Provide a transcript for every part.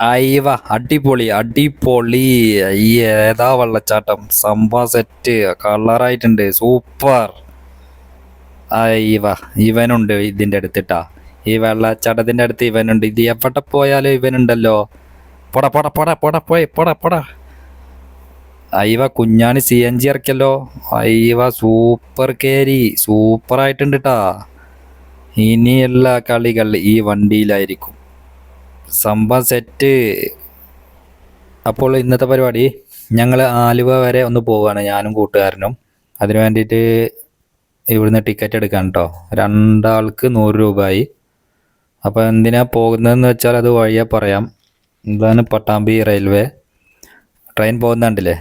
അയ്യവ അടിപൊളി അടിപൊളി. ഏതാ വെള്ളച്ചാട്ടം? സംഭവ സെറ്റ് കളറായിട്ടുണ്ട് സൂപ്പർ അയ്യവ ഇവനുണ്ട് ഇതിന്റെ അടുത്തിട്ടാ. ഈ വെള്ളച്ചാട്ടത്തിന്റെ അടുത്ത് ഇവനുണ്ട്. ഇത് എവിടെ പോയാലും ഇവനുണ്ടല്ലോ. പൊട പൊട പൊട പൊട പോയി പൊട പൊട. അയ്യവ കുഞ്ഞാണി സി എൻ ജി ഇറക്കിയല്ലോ. അയ്യവ സൂപ്പർ കേരി സൂപ്പറായിട്ടുണ്ട് കേട്ടാ ട്ടാ. ഇനിയുള്ള കളികൾ ഈ വണ്ടിയിലായിരിക്കും. സംഭവം സെറ്റ്. അപ്പോൾ ഇന്നത്തെ പരിപാടി ഞങ്ങൾ ആലുവ വരെ ഒന്ന് പോവുകയാണ് ഞാനും കൂട്ടുകാരനും. അതിന് വേണ്ടിയിട്ട് ഇവിടുന്ന് ടിക്കറ്റ് എടുക്കാൻ കേട്ടോ രണ്ടാൾക്ക് നൂറ് രൂപയായി അപ്പോൾ എന്തിനാ പോകുന്നതെന്ന് വെച്ചാൽ അത് വഴിയെ പറയാം. ഇതാണ് പട്ടാമ്പി റെയിൽവേ. ട്രെയിൻ പോകുന്നുണ്ടല്ലേ?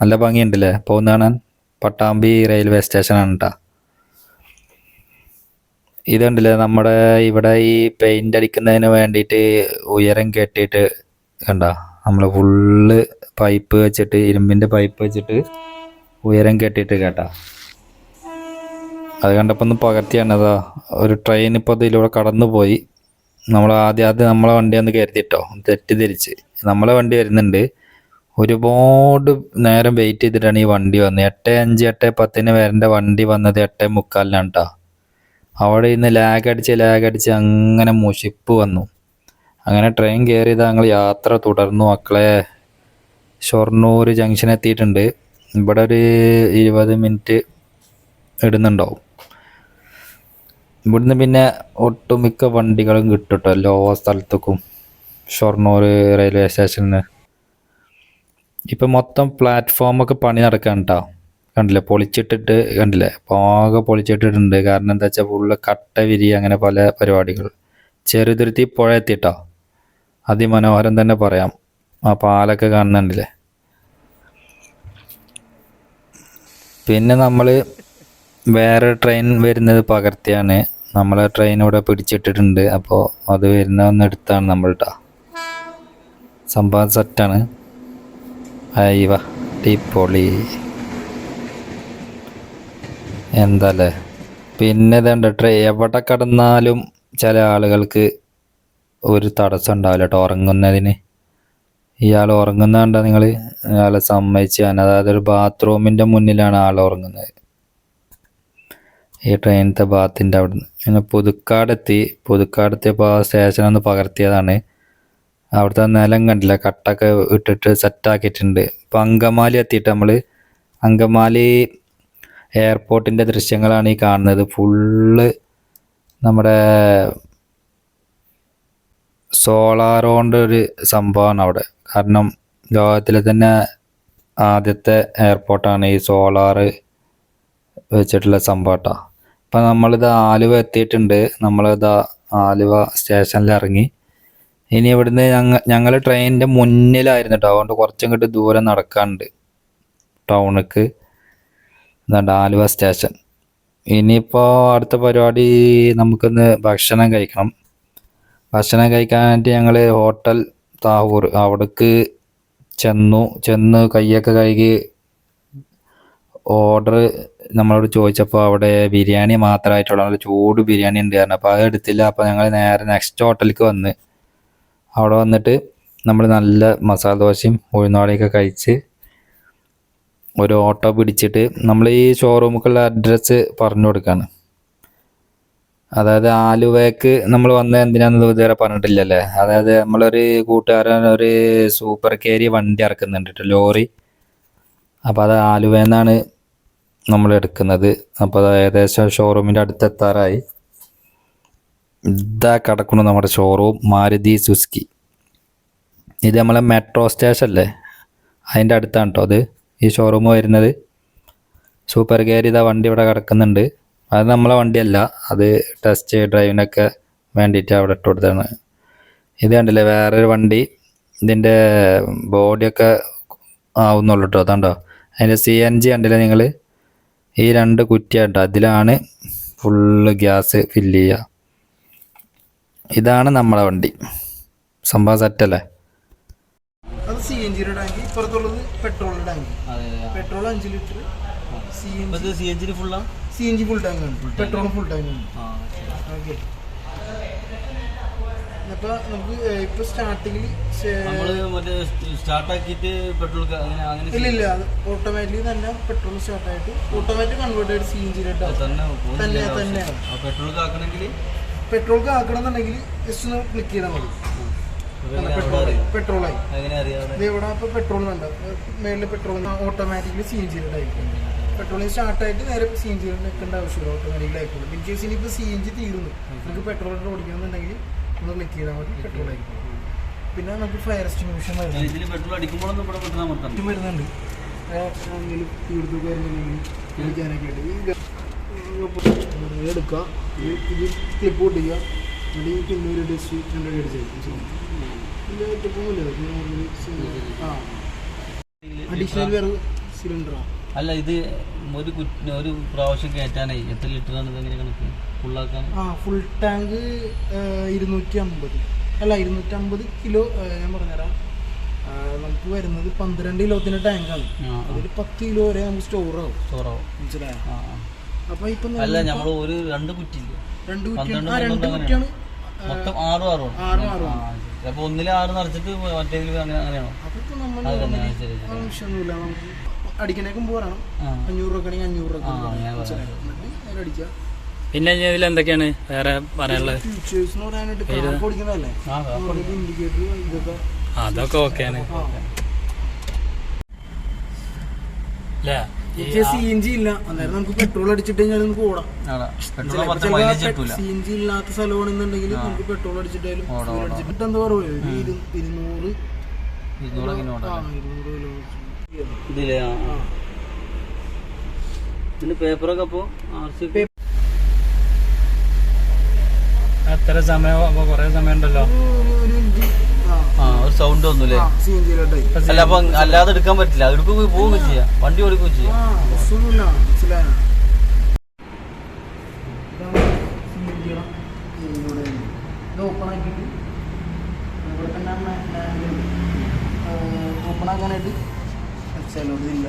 നല്ല ഭംഗിയുണ്ടല്ലേ? പോകുന്ന കാണാൻ പട്ടാമ്പി റെയിൽവേ സ്റ്റേഷനാണ് കേട്ടോ ഇതുണ്ടല്ലേ നമ്മുടെ ഇവിടെ ഈ പെയിന്റ് അടിക്കുന്നതിന് വേണ്ടിയിട്ട് ഉയരം കെട്ടിയിട്ട് കണ്ട? നമ്മൾ ഫുള്ള് പൈപ്പ് വെച്ചിട്ട് ഇരുമ്പിന്റെ പൈപ്പ് വെച്ചിട്ട് ഉയരം കെട്ടിയിട്ട് കേട്ടാ. അത് കണ്ടപ്പോൾ ഒന്ന് പകർത്തിയാണ് അതാ ഒരു ട്രെയിൻ ഇപ്പോൾ ഇതിലൂടെ കടന്നു പോയി നമ്മൾ ആദ്യം ആദ്യം നമ്മളെ വണ്ടി ഒന്ന് കരുതിട്ടോ? തെറ്റിദ്ധരിച്ച്. നമ്മളെ വണ്ടി വരുന്നുണ്ട്. ഒരുപാട് നേരം വെയിറ്റ് ചെയ്തിട്ടാണ് ഈ വണ്ടി വന്നത്. എട്ട് അഞ്ച് എട്ട് പത്തിന് വരേണ്ട വണ്ടി വന്നത് എട്ട് മുക്കാലിനാണ് കേട്ടോ അവിടെ ഇന്ന് ലാഗ് അടിച്ച് ലാഗ് അടിച്ച് അങ്ങനെ മുഷിപ്പ് വന്നു. അങ്ങനെ ട്രെയിൻ കയറിയത് ഞങ്ങൾ യാത്ര തുടർന്നു മക്കളെ. ഷൊർണൂർ ജംഗ്ഷൻ എത്തിയിട്ടുണ്ട്. ഇവിടെ ഒരു ഇരുപത് മിനിറ്റ് ഇടുന്നുണ്ടാവും. ഇവിടുന്ന് പിന്നെ ഒട്ടുമിക്ക വണ്ടികളും കിട്ടും കേട്ടോ എല്ലാ സ്ഥലത്തേക്കും. ഷൊർണൂർ റെയിൽവേ സ്റ്റേഷനിൽ ഇപ്പം മൊത്തം പ്ലാറ്റ്ഫോമൊക്കെ പണി നടക്കാൻ കേട്ടോ കണ്ടില്ലേ? പൊളിച്ചിട്ടിട്ട് കണ്ടില്ലേ? പാകെ പൊളിച്ചിട്ടിട്ടുണ്ട്. കാരണം എന്താ വെച്ചാൽ ഫുള്ള് കട്ട വിരി അങ്ങനെ പല പരിപാടികൾ. ചെറുതുരുത്തി പുഴ എത്തിയിട്ടോ അതിമനോഹരം തന്നെ പറയാം. ആ പാലൊക്കെ കാണുന്നുണ്ടല്ലേ? പിന്നെ നമ്മൾ വേറെ ട്രെയിൻ വരുന്നത് പകർത്തിയാണ്. നമ്മളെ ട്രെയിൻ ഇവിടെ പിടിച്ചിട്ടിട്ടുണ്ട്. അപ്പോൾ അത് വരുന്ന ഒന്ന് എടുത്താണ് നമ്മൾ കേട്ടോ സംഭവം സെറ്റാണ് അയ്യവ ടീപ്പൊളി എന്താല്ലേ? പിന്നെ ഇതുണ്ട് ട്രെ എവിടെ കിടന്നാലും ചില ആളുകൾക്ക് ഒരു തടസ്സം ഉണ്ടാവില്ല കേട്ടോ ഉറങ്ങുന്നതിന്. ഇയാൾ ഉറങ്ങുന്നതുകൊണ്ടാ നിങ്ങൾ ഇയാളെ സമ്മതിച്ചാണ് അതായത് ഒരു ബാത്റൂമിന്റെ മുന്നിലാണ് ആൾ ഉറങ്ങുന്നത്. ഈ ട്രെയിനത്തെ ബാത്തിന്റെ അവിടെ നിന്ന് പിന്നെ പുതുക്കാടെത്തി പുതുക്കാടെത്തിയപ്പോൾ ആ സ്റ്റേഷൻ ഒന്ന് പകർത്തിയതാണ്. അവിടുത്തെ നിലം കണ്ടില്ല കട്ടൊക്കെ ഇട്ടിട്ട് സെറ്റാക്കിയിട്ടുണ്ട് ഇപ്പം അങ്കമാലി എത്തിയിട്ട് നമ്മൾ അങ്കമാലി എയർപോർട്ടിന്റെ ദൃശ്യങ്ങളാണ് ഈ കാണുന്നത്. ഫുള്ള് നമ്മുടെ സോളാർ കൊണ്ട് ഒരു സംഭവമാണ് അവിടെ. കാരണം ലോകത്തിലെ തന്നെ ആദ്യത്തെ എയർപോർട്ടാണ് ഈ സോളാർ വെച്ചിട്ടുള്ള സംഭവം അപ്പം നമ്മളിത് ആലുവ എത്തിയിട്ടുണ്ട്. നമ്മളിത് ആലുവ സ്റ്റേഷനിൽ ഇറങ്ങി ഇനി ഇവിടുന്ന് ഞങ്ങൾ ഞങ്ങൾ ട്രെയിനിന്റെ മുന്നിലായിരുന്നു കേട്ടോ. അതുകൊണ്ട് കുറച്ചും ദൂരം നടക്കാനുണ്ട് ടൗണിക്ക്. ഇതാണ്ട് ആലുവ സ്റ്റേഷൻ. ഇനിയിപ്പോൾ അടുത്ത പരിപാടി നമുക്കൊന്ന് ഭക്ഷണം കഴിക്കണം. ഭക്ഷണം കഴിക്കാൻ വേണ്ടി ഞങ്ങൾ ഹോട്ടൽ താവൂർ അവിടേക്ക് ചെന്നു. ചെന്ന് കൈയൊക്കെ കഴുകി ഓർഡർ നമ്മളോട് ചോദിച്ചപ്പോൾ അവിടെ ബിരിയാണി മാത്രമായിട്ടുള്ള നല്ല ചൂട് ബിരിയാണി ഉണ്ട് കാരണം അപ്പോൾ അത് എടുത്തില്ല. അപ്പോൾ ഞങ്ങൾ നേരെ നെക്സ്റ്റ് ഹോട്ടലിലേക്ക് വന്ന്. അവിടെ വന്നിട്ട് നമ്മൾ നല്ല മസാല ദോശയും ഉഴുന്നാളിയൊക്കെ കഴിച്ച് ഒരു ഓട്ടോ പിടിച്ചിട്ട് നമ്മൾ ഈ ഷോറൂമുക്കുള്ള അഡ്രസ്സ് പറഞ്ഞു കൊടുക്കുകയാണ് അതായത് ആലുവയ്ക്ക് നമ്മൾ വന്ന എന്തിനാണെന്ന് ഇതുവരെ പറഞ്ഞിട്ടില്ലല്ലേ? അതായത് നമ്മളൊരു കൂട്ടുകാരൻ ഒരു സൂപ്പർ കേരി വണ്ടി ഇറക്കുന്നുണ്ട് ലോറി. അപ്പോൾ അത് ആലുവയിൽ നിന്നാണ് നമ്മൾ എടുക്കുന്നത്. അപ്പോൾ അത് ഏകദേശം ഷോറൂമിന്റെ അടുത്തെത്താറായി ഇതാ കിടക്കുന്നു നമ്മുടെ ഷോറൂം മാരുതി സുസ്കി ഇത് നമ്മളെ മെട്രോ സ്റ്റേഷൻ അല്ലേ? അതിന്റെ അടുത്താണ് കേട്ടോ അത്. ഈ ഷോറൂം വരുന്നത്. സൂപ്പർ കെയർ ഇതാ വണ്ടി ഇവിടെ കിടക്കുന്നുണ്ട്. അത് നമ്മളെ വണ്ടിയല്ല അത് ടെസ്റ്റ് ഡ്രൈവിനൊക്കെ വേണ്ടിയിട്ട് അവിടെ ഇട്ട് കൊടുത്താണ് ഇത് കണ്ടില്ലേ വേറൊരു വണ്ടി. ഇതിന്റെ ബോഡിയൊക്കെ ആവുന്നുള്ളൂ കേട്ടോ അതുണ്ടോ? അതിന്റെ സി എൻ ജി കണ്ടില്ലേ നിങ്ങൾ ഈ രണ്ട് കുറ്റിയാട്ടോ അതിലാണ് ഫുള്ള് ഗ്യാസ് ഫില്ല് ചെയ്യുക. ഇതാണ് നമ്മളെ വണ്ടി. സംഭവം സെറ്റല്ലേ അത് സി എൻ ജിയുടെ ടാങ്ക് ഇപ്പുറത്തുള്ളത് പെട്രോളിന്റെ ടാങ്ക് പെട്രോൾ അഞ്ച് litre C N G C N G ഫുള്ളാ C N G full tank ആണ്. പെട്രോൾ ഫുൾ ടാങ്ക് ആണ്. ഓക്കെ. അപ്പോൾ നമുക്ക് സ്റ്റാർട്ടിങ്ങിൽ മറ്റേ പെട്രോൾ അങ്ങനെ ഇല്ല ഇല്ല. ഓട്ടോമാറ്റിക്കലി തന്നെ പെട്രോൾ സ്റ്റാർട്ട് ആയിട്ട് ഓട്ടോമാറ്റിക് കൺവേർട്ട് ആയിട്ട് സി എൻ തന്നെ പെട്രോൾ ആക്കണമെങ്കിൽ പെട്രോൾ ആക്കണമെന്നുണ്ടെങ്കിൽ ജസ്റ്റ് ഒന്ന് ക്ലിക്ക് ചെയ്താൽ മതി. പെട്രോളായി. ഇവിടെ ഇപ്പോൾ പെട്രോൾ ഉണ്ട് മേളിൽ പെട്രോൾ ഓട്ടോമാറ്റിക്കലി സി എൻ ജിയിലോട്ടായിരിക്കും പെട്രോളിൽ സ്റ്റാർട്ടായിട്ട് നേരെ സി എൻ ജി നിൽക്കേണ്ട ആവശ്യമില്ല. ഓട്ടോമാറ്റിക്കലി ആയിക്കോളും. ഇൻ കേസ് ഇനിയിപ്പോൾ സി എൻ ജി തീരുന്നു. നമുക്ക് പെട്രോൾ ഓടിക്കണമെന്നുണ്ടെങ്കിൽ നമ്മൾ ക്ലിക്ക് ചെയ്താൽ മതി പെട്രോൾ ആയിരിക്കും. പിന്നെ നമുക്ക് ഫയർ എക്സ്റ്റിങ്ഷൻ വരുന്നുണ്ട്. എന്തെങ്കിലും ആയിട്ട്. ഇത് എടുക്കുക ഇത് ഇത് ക്ലിപ്പ് പൊട്ടിക്കുക പിന്നെ ഒരു ടെസ്റ്റ് രണ്ടടി അടിച്ചേക്കും ഇതിന്റെ ക്ലിപ്പൊന്നുമില്ല നോർമലി അഡീഷണൽ വേറെ സിലിണ്ടറാണ് അല്ല ഇത് ഒരു ഒരു പ്രാവശ്യം കയറ്റാനേ എത്ര ലിറ്റർ ആണ് ഇതെങ്ങനെ കണക്ക്? ഫുള്ളാക്കാൻ ആ ഫുൾ ടാങ്ക് ഇരുന്നൂറ്റി അമ്പത് അല്ല ഇരുന്നൂറ്റമ്പത് കിലോ ഞാൻ പറഞ്ഞുതരാം. നമുക്ക് വരുന്നത് പന്ത്രണ്ട് കിലോത്തിന്റെ ടാങ്കാണ് അതിൽ പത്ത് കിലോ വരെ നമുക്ക് സ്റ്റോർ ആവും. ചോറാവും മനസ്സിലായോ. അപ്പൊ ഇപ്പൊ അല്ല നമ്മൾ ഒരു രണ്ട് കുറ്റി. രണ്ട് കുറ്റിയാണ് രണ്ട് കുറ്റിയാണ് മൊത്തം ആറും ആറും ആറും ആറും അപ്പൊ ഒന്നിൽ ആറ് നിറച്ചിട്ട് മറ്റേതിൽ അങ്ങനെയാണോ? ആവശ്യമൊന്നുമില്ല. നമുക്ക് അടിക്കണേക്കും പോരാണ്. അഞ്ഞൂറ് രൂപ ആണെങ്കിൽ അഞ്ഞൂറ് അടിക്കുക പിന്നെ ഇതിൽ എന്തൊക്കെയാണ് വേറെ പറയാനുള്ളത്? അതൊക്കെ ഓക്കെയാണ്. അല്ലേ സി എൻ ജി ഇല്ല. അന്നേരം നമുക്ക് പെട്രോൾ അടിച്ചിട്ട് കഴിഞ്ഞാൽ നമുക്ക് ഓടാം. സി എൻ ജി ഇല്ലാത്ത സ്ഥലമാണെന്നുണ്ടെങ്കിൽ നമുക്ക് പെട്രോൾ അടിച്ചിട്ടായാലും ഓടാം, fuel അടിച്ചിട്ട് എന്താ പറയുക ഒരു ഇരു- ഇരുന്നൂറ് ഇരുന്നൂറ് കിലോ കിലോമീറ്റർ ഇതില്ലേ? ആ ആ. ഇതിന്റെ പേപ്പറൊക്കെ അപ്പോ ആർ സി എത്ര സമയം അപ്പൊ കൊറേ സമയം ഉണ്ടല്ലോ? സൗണ്ട് ഒന്നുമില്ലേ? അല്ല അപ്പൊ അല്ലാതെ എടുക്കാൻ പറ്റില്ല. എടുക്കുകയും പോവുകയും ചെയ്യാം. വണ്ടി ഓടിക്കുകയും ചെയ്യാം. ഓപ്പൺ തന്നെ ഓപ്പൺ ആക്കാനായിട്ട് എക്സലോട്ട് ഇല്ല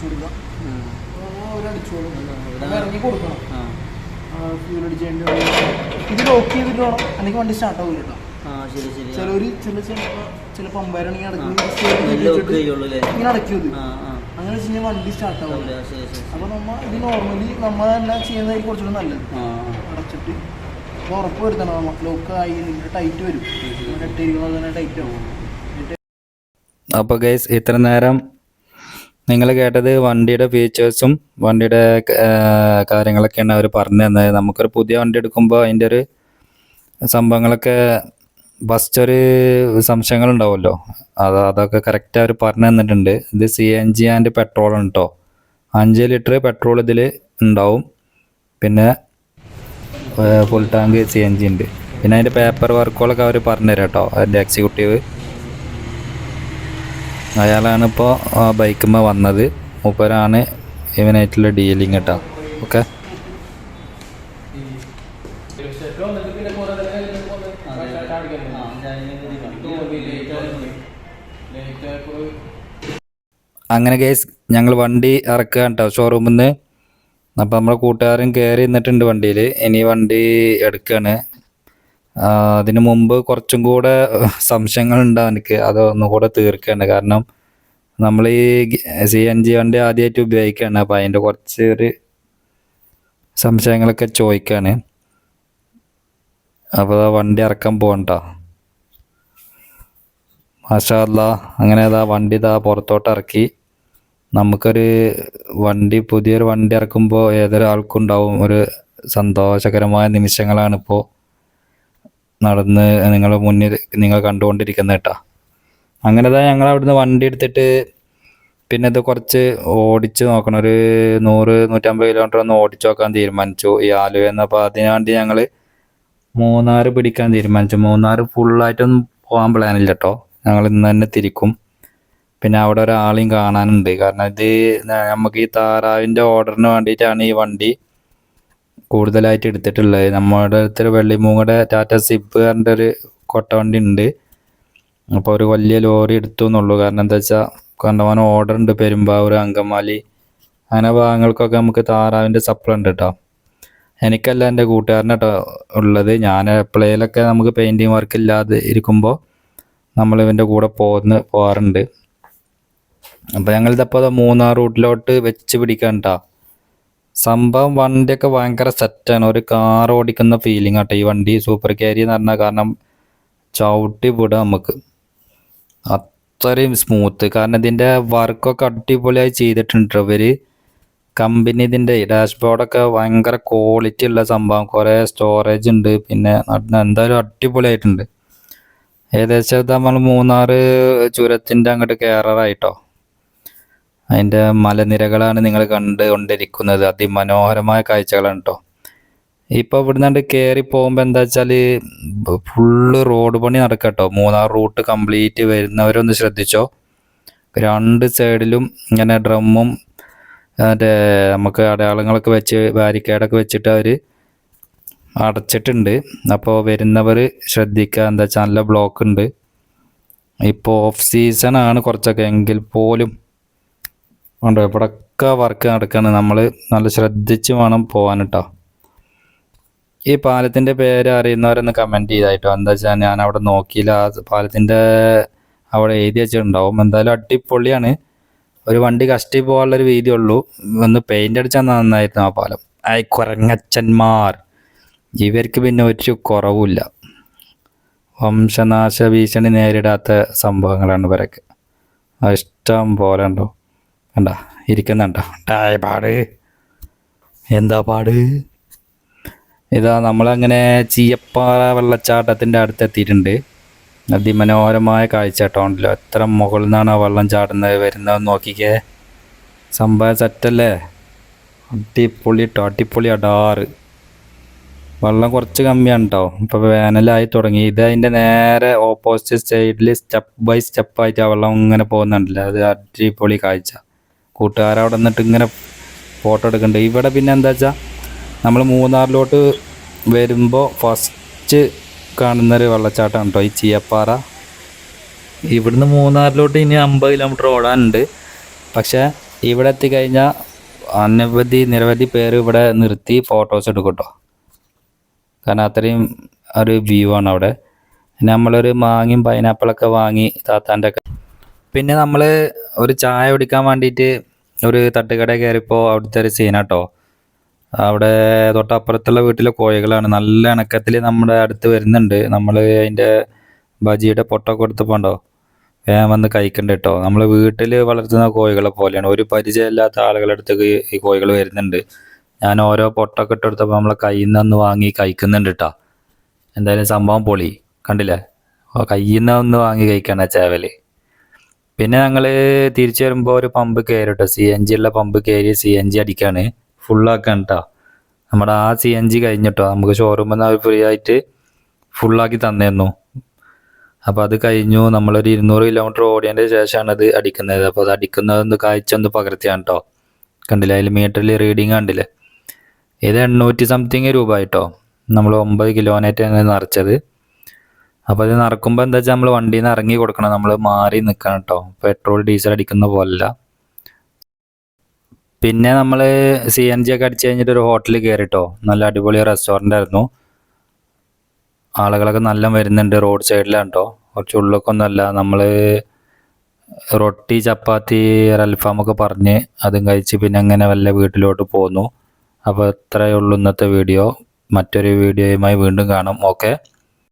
കൊടുക്കുക ഒരു അടിച്ചോളും ഇറങ്ങി കൊടുക്കണം. ഇത് ലോക്ക് ചെയ്തിട്ട് വേണം. അല്ലെങ്കിൽ വണ്ടി സ്റ്റാർട്ട് ആവില്ല കേട്ടോ ചിലവര് ചില ചില പമ്പയറാണെങ്കിൽ ഇങ്ങനെ അടയ്ക്കും ഇത്. ആ ആ. അങ്ങനെ വെച്ച് കഴിഞ്ഞാൽ വണ്ടി സ്റ്റാർട്ട് ആവില്ല അപ്പോൾ നമ്മൾ ഇത് നോർമലി നമ്മൾ തന്നെ ചെയ്യുന്നതായിരിക്കും കുറച്ചുകൂടെ നല്ലത്. ആ അടച്ചിട്ട് അപ്പോൾ ഉറപ്പ് വരുത്തണം ലോക്ക് ആയി ടൈറ്റ് വരും. ഇട്ടിരിക്കുന്നത് തന്നെ ടൈറ്റ് ആവും. അപ്പോൾ ഗൈസ് ഇത്ര നേരം നിങ്ങൾ കേട്ടത് വണ്ടിയുടെ ഫീച്ചേഴ്സും വണ്ടിയുടെ കാര്യങ്ങളൊക്കെയാണ് അവർ പറഞ്ഞു തന്നത്. നമുക്കൊരു പുതിയ വണ്ടി എടുക്കുമ്പോൾ അതിന്റെ ഒരു സംഭവങ്ങളൊക്കെ ഫസ്റ്റ് ഒരു സംശയങ്ങളുണ്ടാവുമല്ലോ. അത് അതൊക്കെ കറക്റ്റ് അവർ പറഞ്ഞു തന്നിട്ടുണ്ട്. ഇത് C N G and petrol ആണ് കേട്ടോ അഞ്ച് ലിറ്റർ പെട്രോൾ ഇതിൽ ഉണ്ടാവും. പിന്നെ full tank C N G ഉണ്ട്. പിന്നെ അതിന്റെ പേപ്പർ വർക്കുകളൊക്കെ അവർ പറഞ്ഞു തരാം കേട്ടോ അതിന്റെ എക്സിക്യൂട്ടീവ് അയാളാണ് ഇപ്പോൾ ബൈക്കുമ്മ വന്നത്. മൂപ്പരാണ് ഇവനായിട്ടുള്ള ഡീലിങ് കേട്ടോ ഓക്കെ? അങ്ങനെ കേസ് ഞങ്ങൾ വണ്ടി ഇറക്കുക കേട്ടോ ഷോറൂമിൽ നിന്ന് അപ്പോൾ നമ്മുടെ കൂട്ടുകാരൻ കയറി നിന്നിട്ടുണ്ട് വണ്ടിയിൽ ഇനി വണ്ടി എടുക്കുകയാണ് അതിനു മുമ്പ് കുറച്ചും കൂടെ സംശയങ്ങളുണ്ട് എനിക്ക് അത് ഒന്നുകൂടെ കാരണം നമ്മൾ ഈ സി എൻ ജി വണ്ടി ആദ്യമായിട്ട് ഉപയോഗിക്കുകയാണ് അപ്പോൾ അതിന്റെ കുറച്ച് ഒരു സംശയങ്ങളൊക്കെ ചോദിക്കുകയാണ് അപ്പോൾ ആ വണ്ടി ഇറക്കാൻ പോകണ്ട. മാഷാ അല്ലാ അങ്ങനെ അതാ വണ്ടി ഇതാ പുറത്തോട്ട് ഇറക്കി. നമുക്കൊരു വണ്ടി പുതിയൊരു വണ്ടി ഇറക്കുമ്പോൾ ഏതൊരാൾക്കും ഉണ്ടാവും ഒരു സന്തോഷകരമായ നിമിഷങ്ങളാണ് ഇപ്പോൾ നടന്ന് നിങ്ങളുടെ മുന്നിൽ നിങ്ങൾ കണ്ടുകൊണ്ടിരിക്കുന്ന കേട്ടാ. അങ്ങനെ തന്നെ ഞങ്ങൾ അവിടുന്ന് വണ്ടി എടുത്തിട്ട് പിന്നെ ഇത് കുറച്ച് ഓടിച്ച് നോക്കണം. ഒരു നൂറ് നൂറ്റമ്പത് കിലോമീറ്റർ ഒന്ന് ഓടിച്ചു നോക്കാൻ തീരുമാനിച്ചു. ഈ ആലുവ എന്നപ്പോൾ അതിനു വേണ്ടി ഞങ്ങൾ മൂന്നാർ പിടിക്കാൻ തീരുമാനിച്ചു. മൂന്നാർ ഫുള്ളായിട്ടൊന്നും പോകാൻ പ്ലാനില്ല കേട്ടോ ഞങ്ങൾ ഇന്ന് തന്നെ തിരിക്കും. പിന്നെ അവിടെ ഒരാളെയും കാണാനുണ്ട്. കാരണം ഇത് നമുക്ക് ഈ താറാവിന്റെ ഓർഡറിന് വേണ്ടിയിട്ടാണ് ഈ വണ്ടി കൂടുതലായിട്ട് എടുത്തിട്ടുള്ളത്. നമ്മുടെ അടുത്തൊരു വെള്ളിമൂങ്ങയുടെ ടാറ്റ സിപ്പ് പറഞ്ഞിട്ട് ഒരു കൊട്ട വണ്ടി ഉണ്ട് അപ്പോൾ ഒരു വലിയ ലോറി എടുത്തു എന്നുള്ളൂ കാരണം എന്താ വെച്ചാൽ കണ്ടമാനം ഓർഡർ ഉണ്ട് പെരുമ്പാവൂർ അങ്കമാലി. അങ്ങനെ ഭാഗങ്ങൾക്കൊക്കെ നമുക്ക് താറാവിന്റെ സപ്ലൈ ഉണ്ട് കേട്ടോ എനിക്കല്ല എന്റെ കൂട്ടുകാരനാട്ടോ ഉള്ളത്. ഞാൻ എപ്പോഴേലൊക്കെ നമുക്ക് പെയിന്റിങ് വർക്ക് ഇല്ലാതെ ഇരിക്കുമ്പോൾ നമ്മൾ ഇവന്റെ കൂടെ പോന്ന് പോകാറുണ്ട് അപ്പോൾ ഞങ്ങളിതപ്പോൾ മൂന്നാർ റൂട്ടിലോട്ട് വെച്ച് പിടിക്കാൻ കേട്ടോ സംഭവം വണ്ടിയൊക്കെ ഭയങ്കര സെറ്റാണ് ഒരു കാർ ഓടിക്കുന്ന ഫീലിംഗ് ആട്ടോ. ഈ വണ്ടി സൂപ്പർ ക്യാരി എന്ന് പറഞ്ഞാൽ കാരണം ചവിട്ടി വിടുക നമുക്ക്. അത്രയും സ്മൂത്ത് കാരണം ഇതിന്റെ വർക്കൊക്കെ അടിപൊളിയായി ചെയ്തിട്ടുണ്ട് ഇവർ കമ്പനി ഇതിന്റെ ഡാഷ്ബോർഡൊക്കെ ഭയങ്കര ക്വാളിറ്റി ഉള്ള സംഭവം. കുറേ സ്റ്റോറേജ് ഉണ്ട്. പിന്നെ എന്തായാലും അടിപൊളിയായിട്ടുണ്ട്. ഏകദേശം നമ്മൾ മൂന്നാറ് ചുരത്തിന്റെ അങ്ങോട്ട് കയറാറായിട്ടോ അതിന്റെ മലനിരകളാണ് നിങ്ങൾ കണ്ടുകൊണ്ടിരിക്കുന്നത്. അതിമനോഹരമായ കാഴ്ചകളാണ് കേട്ടോ ഇപ്പോൾ ഇവിടുന്ന് കയറി പോകുമ്പോൾ എന്താ വെച്ചാൽ ഫുള്ള് റോഡ് പണി നടക്കട്ടോ മൂന്നാർ റൂട്ട് കംപ്ലീറ്റ് വരുന്നവരൊന്ന് ശ്രദ്ധിച്ചോ. രണ്ട് സൈഡിലും ഇങ്ങനെ ഡ്രമ്മും മറ്റേ നമുക്ക് അടയാളങ്ങളൊക്കെ വെച്ച് ബാരിക്കേഡൊക്കെ വെച്ചിട്ട് അവർ അടച്ചിട്ടുണ്ട്. അപ്പോൾ വരുന്നവർ ശ്രദ്ധിക്കുക എന്താ വെച്ചാൽ നല്ല ബ്ലോക്ക് ഉണ്ട്. ഇപ്പോൾ ഓഫ് സീസൺ ആണ് കുറച്ചൊക്കെ. എങ്കിൽ പോലും ഉണ്ട്? ഇവിടൊക്കെ വർക്ക് നടക്കുകയാണ് നമ്മൾ നല്ല ശ്രദ്ധിച്ച് വേണം പോകാൻ കേട്ടോ ഈ പാലത്തിന്റെ പേര് അറിയുന്നവരൊന്ന് കമന്റ് ചെയ്തായിട്ടോ. എന്താ വെച്ചാൽ ഞാൻ അവിടെ നോക്കിയില്ല. ആ പാലത്തിന്റെ അവിടെ എഴുതി വെച്ചിട്ടുണ്ടാവും. എന്തായാലും അടിപൊളിയാണ്. ഒരു വണ്ടി കഷ്ടി പോകാനുള്ളൊരു വീതി ഉള്ളൂ ഒന്ന് പെയിന്റ് അടിച്ചാൽ നന്നായിരുന്നു ആ പാലം. ഐ കുറങ്ങച്ചന്മാർ ഇവർക്ക് പിന്നെ ഒരു കുറവുമില്ല. വംശനാശ ഭീഷണി നേരിടാത്ത സംഭവങ്ങളാണ് ഇവരൊക്കെ. ഇഷ്ടം പോലെ ഉണ്ടോ? കണ്ട ഇരിക്കുന്നുണ്ടോ ടായ പാട്. എന്താ പാട്? ഇതാ നമ്മളങ്ങനെ ചീയപ്പാറ വെള്ളച്ചാട്ടത്തിന്റെ അടുത്ത് എത്തിയിട്ടുണ്ട് അതിമനോഹരമായ കാഴ്ച കേട്ടോണ്ടല്ലോ എത്ര മുകളിൽ നിന്നാണ് ആ വെള്ളം ചാടുന്നത് വരുന്നത് നോക്കിക്കേ. സംഭവം സെറ്റല്ലേ? അടിപൊളി കേട്ടോ അടിപൊളി അടാറ്. വെള്ളം കുറച്ച് കമ്മിയാണ് കേട്ടോ ഇപ്പോൾ വേനലായി തുടങ്ങി. ഇത് അതിന്റെ നേരെ ഓപ്പോസിറ്റ് സൈഡിൽ സ്റ്റെപ്പ് ബൈ സ്റ്റെപ്പായിട്ട് ആ വെള്ളം ഇങ്ങനെ പോകുന്നുണ്ടല്ലോ. അത് അടിപൊളി കാഴ്ച. കൂട്ടുകാരവിടെ നിന്നിട്ട് ഇങ്ങനെ ഫോട്ടോ എടുക്കുന്നുണ്ട് ഇവിടെ പിന്നെ എന്താ വെച്ചാൽ നമ്മൾ മൂന്നാറിലോട്ട് വരുമ്പോൾ ഫസ്റ്റ് കാണുന്നൊരു വെള്ളച്ചാട്ടമാണ് കേട്ടോ ഈ ചീയപ്പാറ. ഇവിടുന്ന് മൂന്നാറിലോട്ട് ഇനി അമ്പത് കിലോമീറ്റർ ഓടാനുണ്ട്. പക്ഷേ ഇവിടെ എത്തിക്കഴിഞ്ഞാൽ അനവധി നിരവധി പേര് ഇവിടെ നിർത്തി ഫോട്ടോസ് എടുക്കും കേട്ടോ കാരണം അത്രയും ഒരു വ്യൂ ആണ് അവിടെ. നമ്മളൊരു മാങ്ങയും പൈനാപ്പിളൊക്കെ വാങ്ങി താത്താന്റെ ഒക്കെ പിന്നെ നമ്മൾ ഒരു ചായ കുടിക്കാൻ വേണ്ടിയിട്ട് ഒരു തട്ടുകട കയറിയപ്പോൾ അവിടുത്തെ ഒരു സീനാട്ടോ അവിടെ തൊട്ടപ്പുറത്തുള്ള വീട്ടിലെ കോഴികളാണ്. നല്ല ഇണക്കത്തിൽ നമ്മുടെ അടുത്ത് വരുന്നുണ്ട്. നമ്മൾ അതിന്റെ ബജിയുടെ പൊട്ടൊക്കെ കൊടുത്തപ്പോൾ ഉണ്ടോ വേഗം വന്ന് കഴിക്കണ്ട കേട്ടോ. നമ്മൾ വീട്ടിൽ വളർത്തുന്ന കോഴികളെ പോലെയാണ്. ഒരു പരിചയമില്ലാത്ത ആളുകളുടെ ഈ കോഴികൾ വരുന്നുണ്ട്. ഞാൻ ഓരോ പൊട്ടൊക്കെ ഇട്ട് കൊടുത്തപ്പോൾ നമ്മളെ കയ്യിൽ നിന്ന് വാങ്ങി കഴിക്കുന്നുണ്ട് കേട്ടോ. എന്തായാലും സംഭവം പൊളി. കണ്ടില്ലേ? കയ്യിൽ നിന്ന് വാങ്ങി കഴിക്കണ ചേവൽ. പിന്നെ ഞങ്ങൾ തിരിച്ചു വരുമ്പോൾ ഒരു പമ്പ് കയറി കേട്ടോ സി എൻ ജി ഉള്ള പമ്പ് കയറി സി എൻ ജി അടിക്കാണ് ഫുള്ളാക്കാൻ കേട്ടോ നമ്മുടെ ആ സി എൻ ജി കഴിഞ്ഞിട്ടോ. നമുക്ക് ഷോറൂമിൽ നിന്ന് ഫ്രീ ആയിട്ട് ഫുള്ളാക്കി തന്നിരുന്നു അപ്പോൾ അത് കഴിഞ്ഞു. നമ്മളൊരു ഇരുന്നൂറ് കിലോമീറ്റർ ഓടിയതിന്റെ ശേഷമാണ് അത് അടിക്കുന്നത്. അപ്പോൾ അത് അടിക്കുന്നത് ഒന്ന് കാഴ്ച ഒന്ന് പകർത്തിയാണ് കേട്ടോ കണ്ടില്ലേ? അതിൽ മീറ്ററിൽ റീഡിങ് കണ്ടില്ലേ? ഇത് എണ്ണൂറ്റി സംതിങ് രൂപ കേട്ടോ നമ്മൾ ഒമ്പത് കിലോനായിട്ടാണ് നിറച്ചത്. അപ്പോൾ അത് നടക്കുമ്പോൾ എന്താ വെച്ചാൽ നമ്മൾ വണ്ടിയിൽ നിന്ന് ഇറങ്ങി കൊടുക്കണം. നമ്മൾ മാറി നിൽക്കണം കേട്ടോ പെട്രോൾ ഡീസൽ അടിക്കുന്ന പോലല്ല. പിന്നെ നമ്മൾ സി എൻ ജി ഒക്കെ അടിച്ച് കഴിഞ്ഞിട്ട് ഒരു ഹോട്ടലിൽ കയറിട്ടോ നല്ല അടിപൊളി റെസ്റ്റോറന്റ് ആയിരുന്നു. ആളുകളൊക്കെ നല്ല വരുന്നുണ്ട് റോഡ് സൈഡിലാണ് കേട്ടോ കുറച്ച് ഉള്ളൊക്കെ ഒന്നല്ല നമ്മൾ റൊട്ടി ചപ്പാത്തി അൽഫാമൊക്കെ പറഞ്ഞ് അതും കഴിച്ച് പിന്നെ അങ്ങനെ വല്ല വീട്ടിലോട്ട് പോന്നു. അപ്പോൾ ഇത്രയേ ഉള്ളൂ ഇന്നത്തെ വീഡിയോ. മറ്റൊരു വീഡിയോയുമായി വീണ്ടും കാണാം. ഓക്കെ?